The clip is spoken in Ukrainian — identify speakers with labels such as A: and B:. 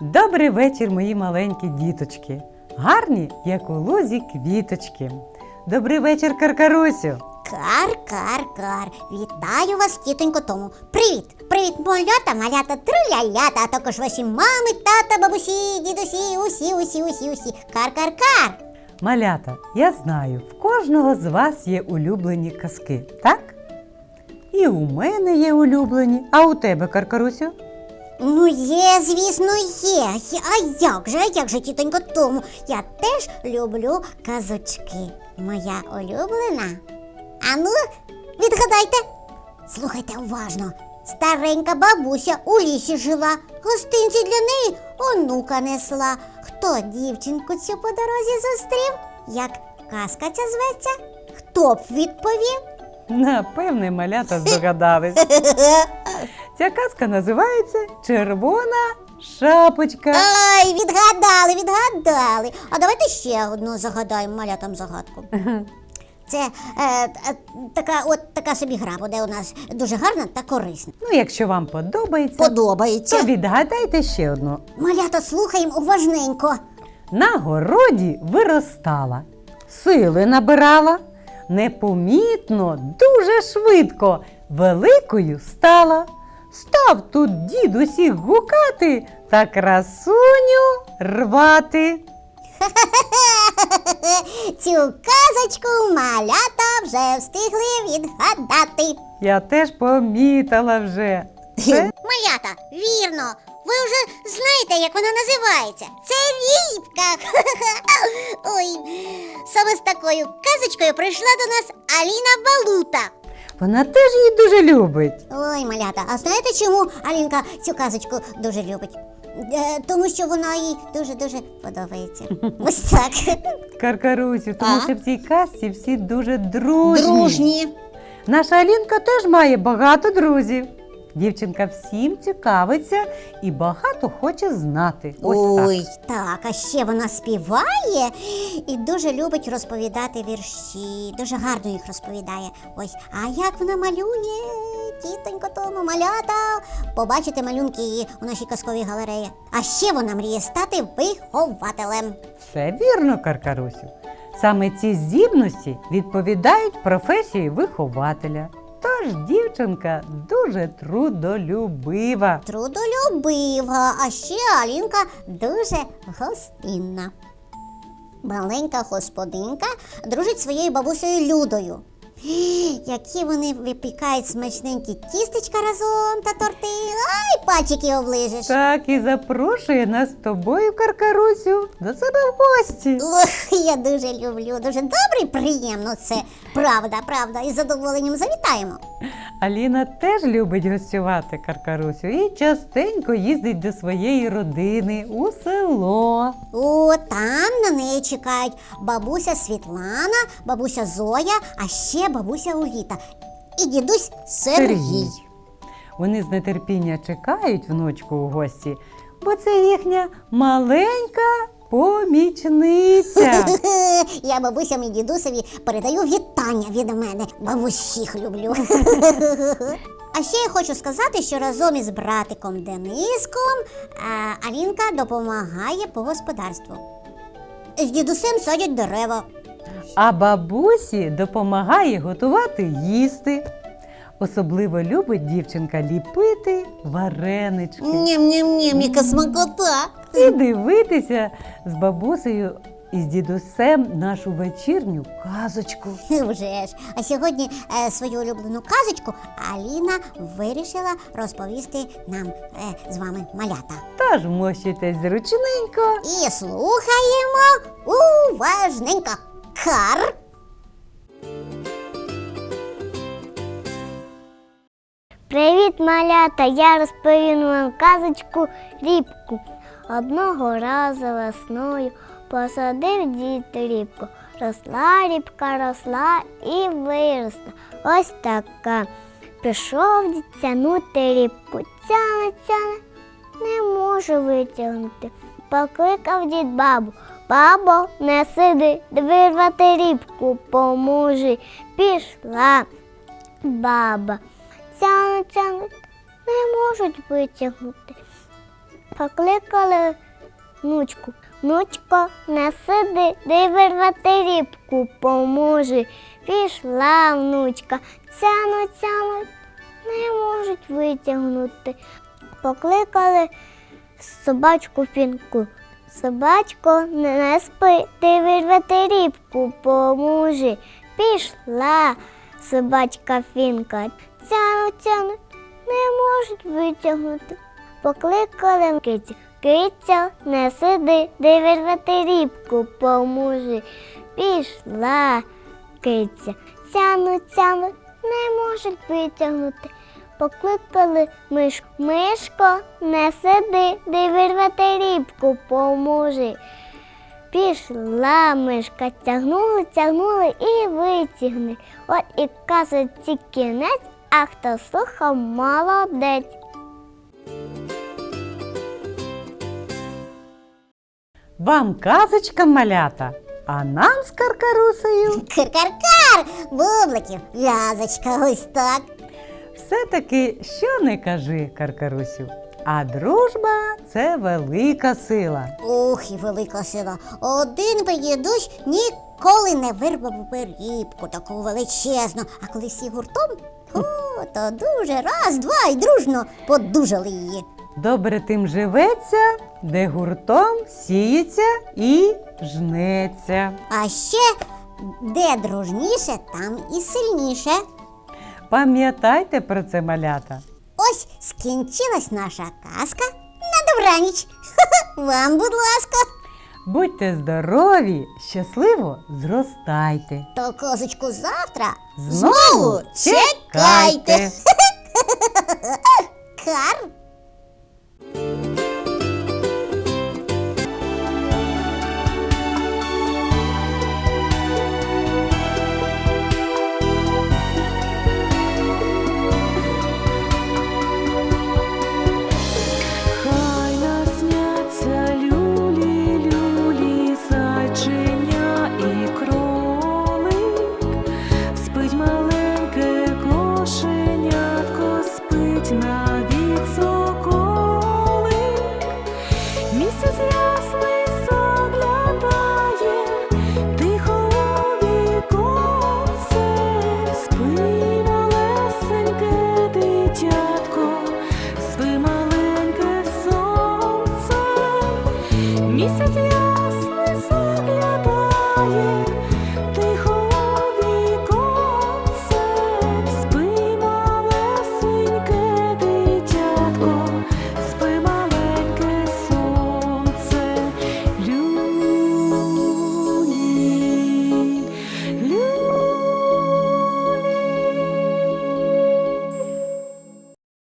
A: Добрий вечір, мої маленькі діточки. Гарні, як у лузі квіточки. Добрий вечір, Каркарусю.
B: Кар, кар, кар. Вітаю вас, тітонько Тому. Привіт! Привіт, малята, малята, труля-лята, а також ваші мами, тата, бабусі, дідусі, усі, усі, усі, усі. Кар, кар, кар.
A: Малята, я знаю, в кожного з вас є улюблені казки, так? І у мене є улюблені, а у тебе, Каркарусю?
B: Ну, є, звісно, є. А як же, а як же, тітонько Тому? Я теж люблю казочки. Моя улюблена. Ану, відгадайте. Слухайте уважно. Старенька бабуся у лісі жила, гостинці для неї онука несла. Хто дівчинку цю по дорозі зустрів? Як казка ця зветься? Хто б відповів?
A: Напевне, малята здогадались. Ця казка називається Червона шапочка.
B: Ай, відгадали, відгадали. А давайте ще одну загадаємо малятам загадку. Це е, е, така, от така собі гра буде у нас дуже гарна та корисна.
A: Ну, якщо вам подобається,
B: Подобається.
A: то відгадайте ще одну.
B: Малята слухаємо уважненько.
A: На городі виростала, сили набирала, непомітно, дуже швидко, великою стала. Став тут дід усіх гукати та красуню рвати.
B: Цю казочку малята вже встигли відгадати.
A: Я теж помітила вже. Це
B: Малята, вірно. Ви вже знаєте, як вона називається. Це рібка. Ой, саме з такою казочкою прийшла до нас Аліна Балута.
A: Вона теж її дуже любить.
B: Ой, малята, а знаєте, чому Алінка цю казочку дуже любить? Е, тому що вона їй дуже-дуже подобається. Ось так.
A: Каркарусю, тому
B: А?
A: що в цій казці всі дуже дружні.
B: Дружні.
A: Наша Алінка теж має багато друзів. Дівчинка всім цікавиться і багато хоче знати. Ось
B: Ой,
A: так.
B: так, а ще вона співає і дуже любить розповідати вірші. Дуже гарно їх розповідає. Ось, а як вона малює, тітонько тому малята. Побачите малюнки її у нашій казковій галереї. А ще вона мріє стати вихователем.
A: Все вірно, Каркарусю. Саме ці здібності відповідають професії вихователя. Тож дівчинка дуже трудолюбива.
B: Трудолюбива, а ще Алінка дуже гостинна. Маленька господинка дружить своєю бабусею Людою. Які вони випікають смачненькі тістечка разом та торти. Ай, пальчики оближеш.
A: Так і запрошує нас з тобою, Каркарусю, до себе в гості.
B: Ох, я дуже люблю, дуже добре і приємно це. Правда, правда, із задоволенням завітаємо.
A: Аліна теж любить гостювати Каркарусю і частенько їздить до своєї родини у село.
B: О, там на неї чекають бабуся Світлана, бабуся Зоя, а ще бабуся Уліта і дідусь Сергій.
A: Вони з нетерпіння чекають внучку у гості, бо це їхня маленька помічниця.
B: Я бабусям і дідусеві передаю вітання від мене. Бабусіх люблю. А ще я хочу сказати, що разом із братиком Дениском а, Алінка допомагає по господарству. З дідусем садять дерева.
A: А бабусі допомагає готувати їсти. Особливо любить дівчинка ліпити варенички
B: Ням-ням-ням, яка смакота.
A: І дивитися з бабусею і з дідусем нашу вечірню казочку.
B: Вже ж. А сьогодні е, свою улюблену казочку Аліна вирішила розповісти нам е, з вами малята.
A: Тож мощитесь зручненько.
B: І слухаємо уважненько. Кар.
C: Привіт, малята! Я розповім вам казочку рібку. Одного разу весною посадив дід рібку. Росла рібка, росла і виросла. Ось така. Пішов дід тянути рібку. Тяне, тяне, не можу витягнути. Покликав дід бабу. Бабо, не сиди, вирвати рібку, поможи. Пішла баба. Тягнуть, тягнуть, не можуть витягнути. Покликали внучку. Внучко, не сиди, де вирвати рібку поможе. Пішла внучка, тяну, тяну, не можуть витягнути. Покликали собачку фінку. Собачко, не спи, ти вирвати рібку поможе. Пішла собачка фінка. Тяну, тяну, не можуть витягнути. Покликали кицю. Киця, не сиди, де рібку поможе. Пішла киця. Тяну, тяну, не можуть витягнути. Покликали мишку. Мишко, не сиди, де рібку поможе. Пішла мишка, тягнули, тягнули і витягни. От і казочці кінець, а хто слухав, молодець.
A: Вам казочка малята, а нам з Каркарусею
B: Кар-кар-кар! Бубликів, в'язочка, ось так.
A: все-таки що не кажи, Каркарусю, а дружба це велика сила.
B: Ух, і велика сила. Один би дідусь ніколи не вирвав би рібку таку величезну, а коли всі гуртом, о, то дуже раз, два і дружно подужали її.
A: Добре тим живеться, де гуртом сіється і жнеться.
B: А ще де дружніше, там і сильніше.
A: Пам'ятайте про це малята.
B: Ось скінчилась наша казка на добраніч. Вам, будь ласка,
A: Будьте здорові, щасливо зростайте.
B: то козочку завтра
A: Знову чекайте.
B: Кар